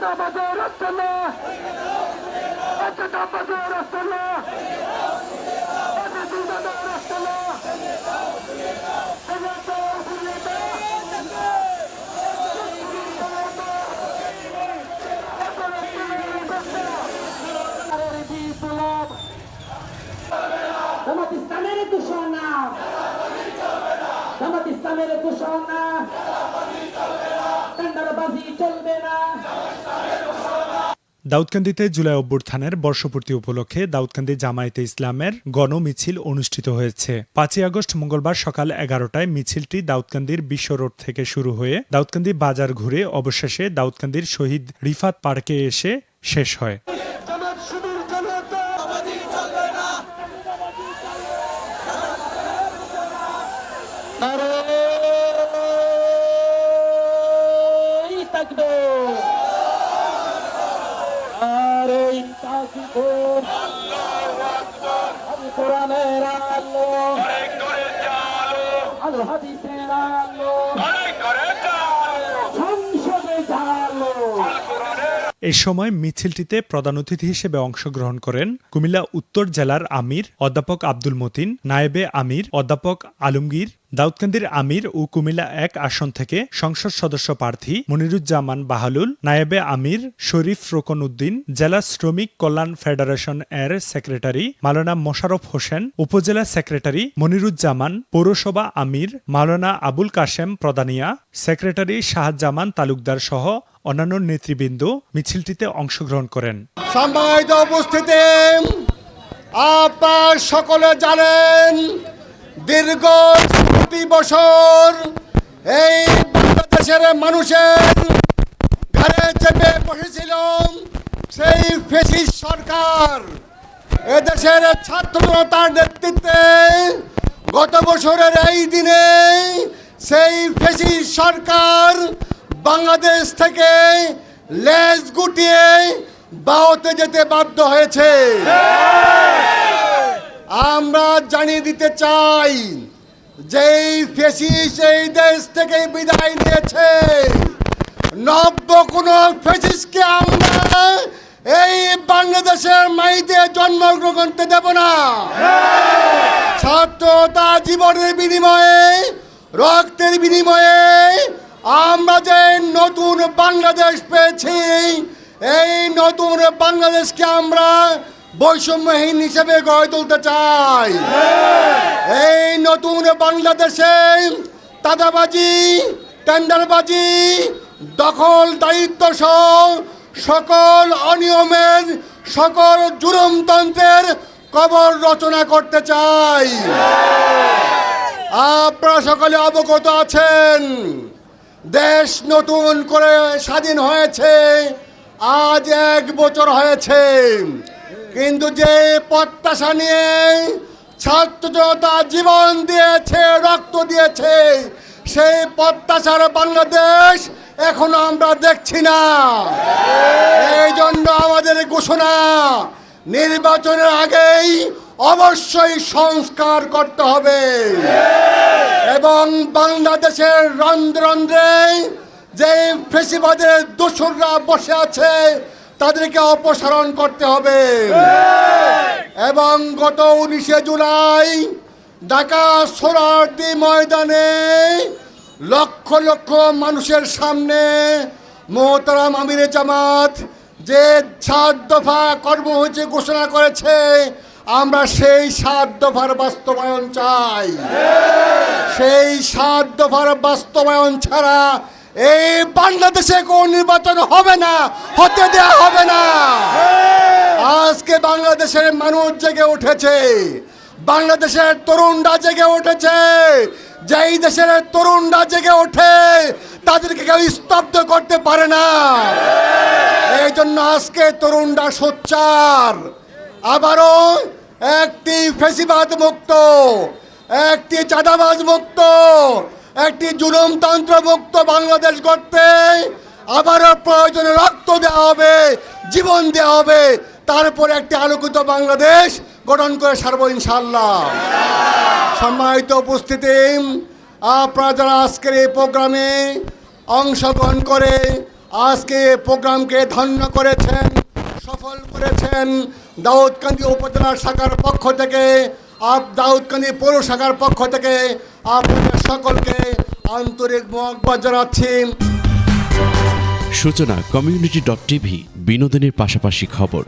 না রক্ত না একটা আমাদের রক্ত না এটা তো হুলিটা জামাত ইসলামের ঘোষণা জামাত ইসলামের ঘোষণা দাউদকান্দিতে জুলাই অভ্যুত্থানের বর্ষপূর্তি উপলক্ষে দাউদকান্দি জামায়াতে ইসলামের গণ মিছিল অনুষ্ঠিত হয়েছে। পাঁচই আগস্ট মঙ্গলবার সকাল এগারোটায় মিছিলটি দাউদকান্দির বিশ্ব রোড থেকে শুরু হয়ে দাউদকান্দি বাজার ঘুরে অবশেষে দাউদকান্দির শহীদ রিফাত পার্কে এসে শেষ হয়। কোরআনের আলো। আলো হাদিসের আলো। সংসদে এ সময় মিছিলটিতে প্রধান অতিথি হিসেবে অংশগ্রহণ করেন কুমিল্লা উত্তর জেলার আমির অধ্যাপক আব্দুল মতিন নায়েবে আমির অধ্যাপক আলমগীর দাউদকান্দির আমির ও কুমিল্লা এক আসন থেকে সংসদ সদস্য প্রার্থী মনিরুজ্জামান বাহালুল, নায়েবে আমির শরীফ রোকন উদ্দিন জেলা শ্রমিক কল্যাণ ফেডারেশন এর সেক্রেটারি মালানা মোশারফ হোসেন, উপজেলা সেক্রেটারি মনিরুজ্জামান, পৌরসভা আমির মালানা আবুল কাশেম প্রদানিয়া, সেক্রেটারি শাহজামান তালুকদার সহ অন্যান্য নেতৃবৃন্দ মিছিলটিতে অংশগ্রহণ করেন। সকলে জানেন দীর্ঘ প্রতি বছর এই বাংলাদেশের মানুষের ঘরে চেপে বসেছিল সেই ফেসিস সরকার। এদেশের ছাত্র তার নেতৃত্বে গত বছরের এই দিনে সেই ফেসিস সরকার বাংলাদেশ থেকে লেজ গুটিয়ে বাওতে যেতে বাধ্য হয়েছে। আমরা জানিয়ে দিতে চাই যেই ফেসিস এই দেশ থেকে বিদায় নিয়েছে। নব্য কোন ফেসিসকে আমরা এই বাংলাদেশের মাইতে জন্মগ্রহণ করতে দেব না। ছাত্রতা জীবনের বিনিময়ে, রক্তের বিনিময়ে আমরা যে নতুন বাংলাদেশ পেয়েছি, এই নতুন বাংলাদেশকে আমরা বৈষম্যহীন হিসেবে গড়ে তুলতে চাই। এই নতুন বাংলাদেশে দাদাবাজি টেন্ডারবাজি, দখল, দায়িত্ব সহ সকল অনিয়মের, সকল জুলুমতন্ত্রের কবর রচনা করতে চাই। আপনারা সকলে অবগত আছেন, দেশ নতুন করে স্বাধীন হয়েছে, আজ এক বছর হয়েছে। কিন্তু যে প্রত্যাশা নিয়ে ছাত্র জনতা জীবন দিয়েছে, রক্ত দিয়েছে, সেই প্রত্যাশার বাংলাদেশ এখনও আমরা দেখছি না। এই জন্য আমাদের ঘোষণা, নির্বাচনের আগেই অবশ্যই সংস্কার করতে হবে। এবং বাংলাদেশের রন্ধ্রে রন্ধ্রে যে ফেসিবাদের দোসররা বসে আছে তাদেরকে অপসারণ করতে হবে। এবং গত উনিশে জুলাই ঢাকা সোরারদি ময়দানে লক্ষ লক্ষ মানুষের সামনে মোহতারাম আমিরে জামাত যে সাত দফা কর্মসূচি ঘোষণা করেছে, আমরা সেই সাত দফার বাস্তবায়ন চাই। সেই সাত দফার বাস্তবায়ন ছাড়া এই বাংলাদেশে কোন নির্বাচন হবে না, হতে দেওয়া হবে না। আজকে বাংলাদেশের মানুষ জেগে উঠেছে, বাংলাদেশের তরুণরা জেগে উঠেছে, যেই দেশের তরুণরা জেগে ওঠে, তাদেরকে কেউ স্তব্ধ করতে পারে না। এই জন্য আজকে তরুণরা সোচ্চার। আবারও একটি ফেসিবাদ মুক্ত, একটি চাঁদাবাজ মুক্ত একটি জুলুমতন্ত্র মুক্ত বাংলাদেশ করতে আবারও প্রয়োজনে রক্ত দেওয়া হবে, জীবন দেওয়া হবে। তারপরে একটি আলোকিত বাংলাদেশ গঠন করে সারব ইনশাল্লাহ সম্মানিত উপস্থিতি, আপনারা যারা আজকের এই প্রোগ্রামে অংশগ্রহণ করে, আজকে প্রোগ্রামকে ধন্য করেছেন, সফল করেছেন দাউদকান্দি উপজেলার শাখার পক্ষ থেকে, আপ দাউদকান্দি পৌর শাখার পক্ষ থেকে আপনাদের সকলকে আন্তরিক মোয়াকবাদ জানাচ্ছি। সূচনা কমিউনিটি ডট টিভি বিনোদনের পাশাপাশি খবর।